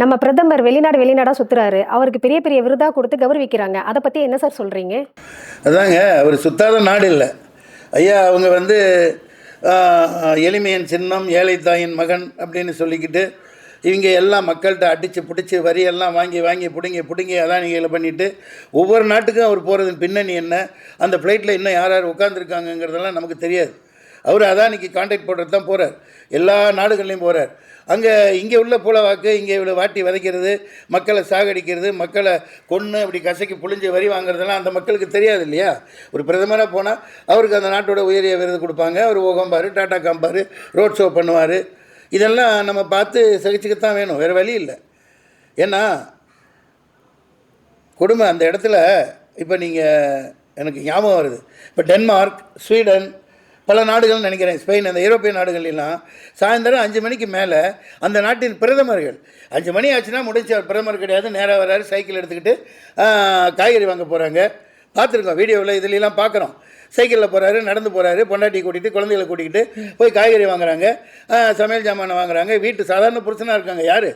நம்ம பிரதமர் வெளிநாடு வெளிநாடாக சுற்றுறாரு அவருக்கு பெரிய பெரிய விருதாக கொடுத்து கௌரவிக்கிறாங்க. அதை பற்றி என்ன சார் சொல்கிறீங்க அதாங்க அவர் சுத்தாத நாடு இல்லை. ஐயா அவங்க வந்து எளிமையின் சின்னம் ஏழை தாயின் மகன் அப்படின்னு சொல்லிக்கிட்டு இவங்க எல்லாம் மக்கள்கிட்ட அடித்து பிடிச்சி வரியெல்லாம் வாங்கி வாங்கி பிடுங்கி பிடுங்கி அதானிகளை பண்ணிவிட்டு ஒவ்வொரு நாட்டுக்கும் அவர் போகிறதன் பின்னணி என்ன? அந்த ஃப்ளைட்டில் இன்னும் யார் யார் உட்காந்துருக்காங்கங்கிறதெல்லாம் நமக்கு தெரியாது. அவர் அதானிக்கு கான்டாக்ட் போடுறது தான் போகிறார் எல்லா நாடுகள்லையும் போகிறார் அங்கே இங்கே உள்ள புலவாக்கு இங்கே இவ்வளோ வாட்டி விதைக்கிறது மக்களை சாகடிக்கிறது மக்களை கொன்று அப்படி கசக்கி புழிஞ்சு வரி வாங்குறதெல்லாம் அந்த மக்களுக்கு தெரியாது இல்லையா? ஒரு பிரதமராக போனால் அவருக்கு அந்த நாட்டோட உயரிய விருது கொடுப்பாங்க. அவர் ஓகம்பார் டாட்டா காம்பார் ரோட் ஷோ பண்ணுவார். இதெல்லாம் நம்ம பார்த்து சகிச்சுக்கத்தான் வேணும். வேறு வழி இல்லை. ஏன்னா கொடுமை அந்த இடத்துல இப்போ நீங்கள் எனக்கு ஞாபகம் வருது. இப்போ டென்மார்க் ஸ்வீடன் பல நாடுகள் நினைக்கிறேன். ஸ்பெயின் அந்த ஐரோப்பிய நாடுகள்லாம் சாயந்தரம் அஞ்சு மணிக்கு மேலே அந்த நாட்டின் பிரதமர்கள் அஞ்சு மணி ஆச்சுன்னா முடிஞ்சு பிரதமர் கிடையாது நேராக வராரு சைக்கிள் எடுத்துக்கிட்டு காய்கறி வாங்க போகிறாங்க பார்த்துருக்கோம் வீடியோவில் இதுலலாம் பார்க்குறோம். சைக்கிளில் போகிறாரு நடந்து போகிறாரு பொண்டாட்டி கூட்டிகிட்டு குழந்தைகளை கூட்டிகிட்டு போய் காய்கறி வாங்குறாங்க. சமையல் ஜாமானை வாங்குறாங்க. வீட்டு சாதாரண புருஷனாக இருக்காங்க யார்?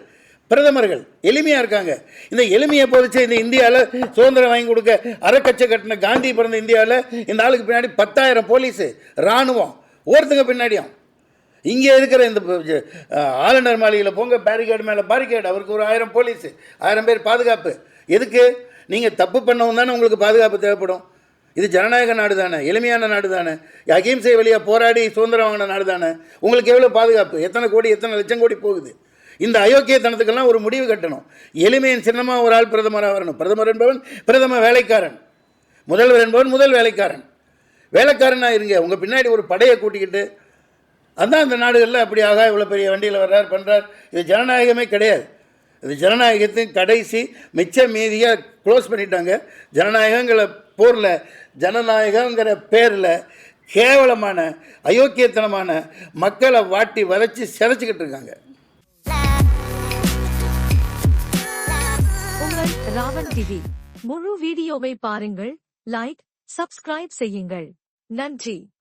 பிரதமர்கள் எளிமையாக இருக்காங்க. இந்த எளிமையை போதிச்சு இந்த இந்தியாவில் சுதந்திரம் வாங்கி கொடுக்க அறக்கச்சை கட்டின காந்தி பிறந்த இந்தியாவில் இந்த ஆளுக்கு பின்னாடி பத்தாயிரம் போலீஸு இராணுவம் ஒருத்தங்க பின்னாடியும். இங்கே இருக்கிற இந்த ஆளுநர் மாளிகையில் போங்க பேரிகேடு மேலே பேரிகேடு அவருக்கு ஒரு ஆயிரம் போலீஸு ஆயிரம் பேர் பாதுகாப்பு. எதுக்கு? நீங்கள் தப்பு பண்ணவும் தானே உங்களுக்கு பாதுகாப்பு தேவைப்படும். இது ஜனநாயக நாடு தானே எளிமையான நாடு தானே. அகிம்சை வழியாக போராடி சுதந்திரம் வாங்கின நாடு தானே. உங்களுக்கு எவ்வளோ பாதுகாப்பு? எத்தனை கோடி எத்தனை லட்சம் கோடி போகுது? இந்த அயோக்கியத்தனத்துக்கெல்லாம் ஒரு முடிவு கட்டணும். எளிமையின் சின்னமாக ஒரு ஆள் பிரதமராக வரணும். பிரதமர் என்பவன் பிரதம வேலைக்காரன். முதல்வர் என்பவன் முதல் வேலைக்காரன். வேலைக்காரனாக இருங்க. உங்கள் பின்னாடி ஒரு படையை கூட்டிக்கிட்டு அதான் அந்த நாடுகளில் அப்படி ஆகா இவ்வளோ பெரிய வண்டியில் வர்றார் பண்ணுறார் இது ஜனநாயகமே கிடையாது. இது ஜனநாயகத்தின் கடைசி மிச்ச மீதியாக க்ளோஸ் பண்ணிட்டாங்க. ஜனநாயகங்கிற போரில் ஜனநாயகங்கிற பேரில் கேவலமான அயோக்கியத்தனமான மக்களை வாட்டி வதச்சி சிதைச்சிக்கிட்டு இருக்காங்க. உங்கள் டிவி முழு வீடியோவை பாருங்கள் லைக் சப்ஸ்கிரைப் செய்யுங்கள். நன்றி.